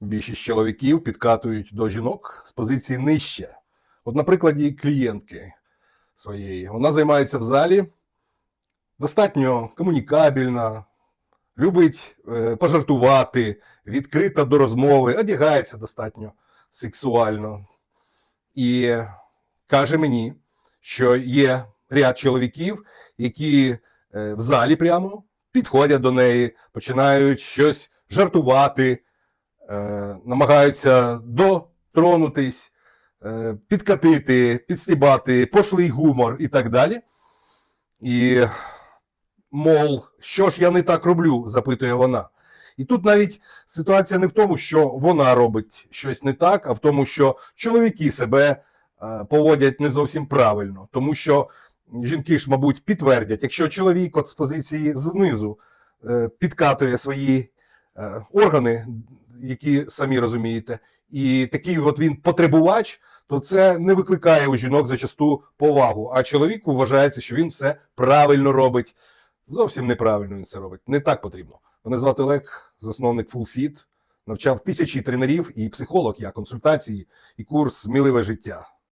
Більшість чоловіків підкатують до жінок з позиції нижче. От на прикладі клієнтки своєї. Вона займається в залі, достатньо комунікабельна, любить е, пожартувати, відкрита до розмови, одягається достатньо сексуально. І каже мені, що є ряд чоловіків, які е, в залі прямо підходять до неї, починають щось жартувати, намагаються дотронутись, е, підкатити, підстібати, пошлий гумор і так далі. І, мов, що ж я не так роблю, запитує вона. І тут навіть ситуація не в тому, що вона робить щось не так, а в тому, що чоловіки себе е, поводять не зовсім правильно. Тому що жінки ж, мабуть, підтвердять, якщо чоловік от з позиції знизу е, підкатує свої е, органи, які самі розумієте, і такий от він потребувач, то це не викликає у жінок зачасту повагу. А чоловіку вважається, що він все правильно робить. Зовсім неправильно він це робить. Не так потрібно. Мене звати Олег, засновник FullFit, навчав тисячі тренерів і психолог я консультації і курс Міливе життя.